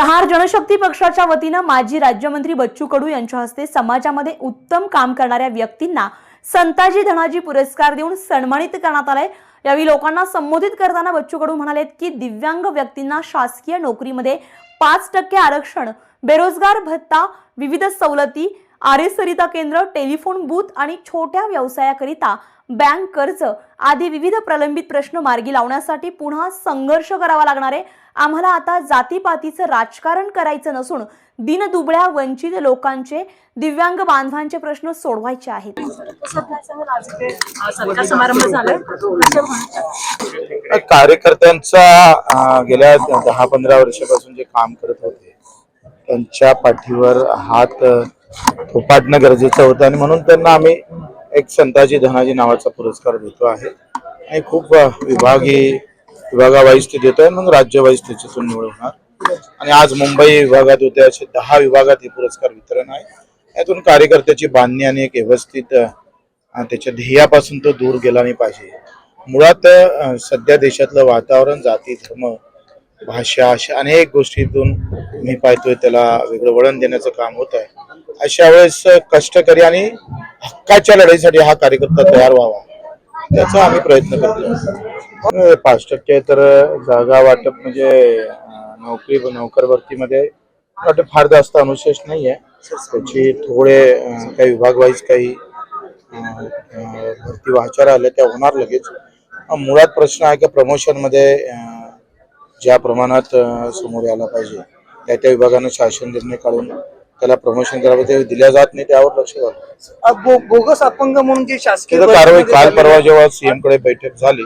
प्रहार जनशक्ती पक्षाच्या वतीनं माजी राज्यमंत्री बच्चू कडू यांच्या हस्ते समाजामध्ये उत्तम काम करणाऱ्या व्यक्तींना संताजी धनाजी पुरस्कार देऊन सन्मानित करण्यात आलाय. यावेळी लोकांना संबोधित करताना बच्चू कडू म्हणालेत की दिव्यांग व्यक्तींना शासकीय नोकरीमध्ये पाच टक्के आरक्षण बेरोजगार भत्ता विविध सवलती आरेसरिता केंद्र टेलिफोन बूथ आणि छोट्या व्यवसायाकरिता बँक कर्ज आदी विविध प्रलंबित प्रश्न मार्गी लावण्यासाठी पुन्हा संघर्ष करावा लागणार आहे आम्हाला आता जातीपातीचं राजकारण करायचं नसून दिनदुबळ्या वंचित लोकांचे दिव्यांग बांधवांचे प्रश्न सोडवायचे आहेत समारंभ? कार्यकर्त्यांचा गेल्या दहा पंधरा वर्षापासून जे काम करत होते त्यांच्या पाठीवर हात अं, थोपाटणं गरजेचं होतं आणि म्हणून त्यांना आम्ही एक संताजी धनाजी नावाचा पुरस्कार देतो आहे. आणि खूप विभागी विभागावाईज ते देतोय मग राज्यवाईज त्याच्यातून निवड होणार. आणि आज मुंबई विभागात होते असे दहा विभागात हे पुरस्कार वितरण आहे. यातून कार्यकर्त्याची बांधणी आणि एक व्यवस्थित त्याच्या ध्येयापासून तो दूर गेला नाही पाहिजे. मुळात सध्या देशातलं वातावरण जाती धर्म भाषा अशा अनेक गोष्टीतून मी पाहतोय त्याला वेगळं वळण देण्याचं काम होत आहे. अशा वेळेस कष्टकरी आणि हक्काच्या लढाईसाठी हा कार्यकर्ता तयार व्हावा. त्याचा आम्ही प्रयत्न करतो पाच टक्के तर जागा वाटप म्हणजे नोकरी नोकर भरतीमध्ये वाटप फार जास्त अनुशेष नाही आहे त्याची थोडे काही विभागवाईज काही भरती वाचार आल्या त्या होणार लगेच. मुळात प्रश्न आहे की प्रमोशनमध्ये ज्या प्रमाणात समोर यायला पाहिजे त्या त्या विभागानं शासन निर्णय काढून त्याला प्रमोशन करावं ते दिल्या जात नाही त्यावर लक्ष बोगस अपंग म्हणून जी शासकीय त्याचं कारवाई काल परवा. जेव्हा सीएमकडे बैठक झाली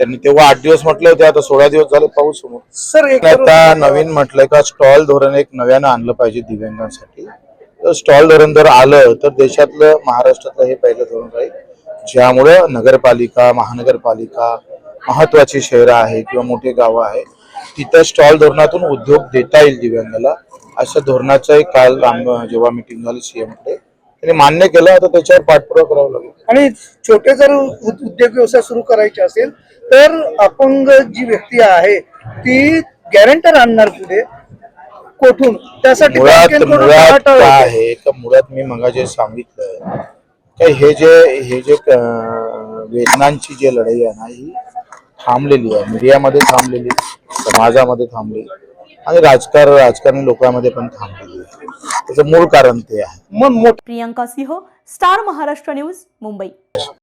त्यांनी तेव्हा आठ दिवस म्हटले होते आता सोळा दिवस झाले पाऊस समोर सर एक आता नवीन म्हटलंय का स्टॉल धोरण एक नव्यानं आणलं पाहिजे दिव्यांगांसाठी. तर स्टॉल धोरण जर आलं तर देशातलं महाराष्ट्रातलं हे पहिलं धोरण राहील. ज्यामुळं नगरपालिका महानगरपालिका महत्वाची शहरं आहे किंवा मोठी गावं आहे तिथं स्टॉल धोरणातून उद्योग देता येईल दिव्यांगाला. अशा धोरणाचं एक काल जेव्हा मिटिंग झाली सीएमकडे त्यांनी मान्य केलं आता त्याच्यावर पाठपुरावा करावा लागेल. आणि छोटे जर उद- उद्योग व्यवसाय सुरू करायचे असेल तर अपंग जी व्यक्ती आहे ती गॅरंटर आणणार पुढे कोठून? त्यासाठी मुळात काय. आहे? का मुळात मी मगा जे सांगितलं का हे जे हे जे वेदनांची जी लढाई आहे ना ही थांबलेली आहे. मीडियामध्ये थांबलेली समाजामध्ये थांबली आणि राजकारण राजकारणी लोकांमध्ये पण थांबलेली आहे त्याचं मूळ कारण ते आहे. मग मोठं प्रियंका सिंह स्टार महाराष्ट्र न्यूज मुंबई.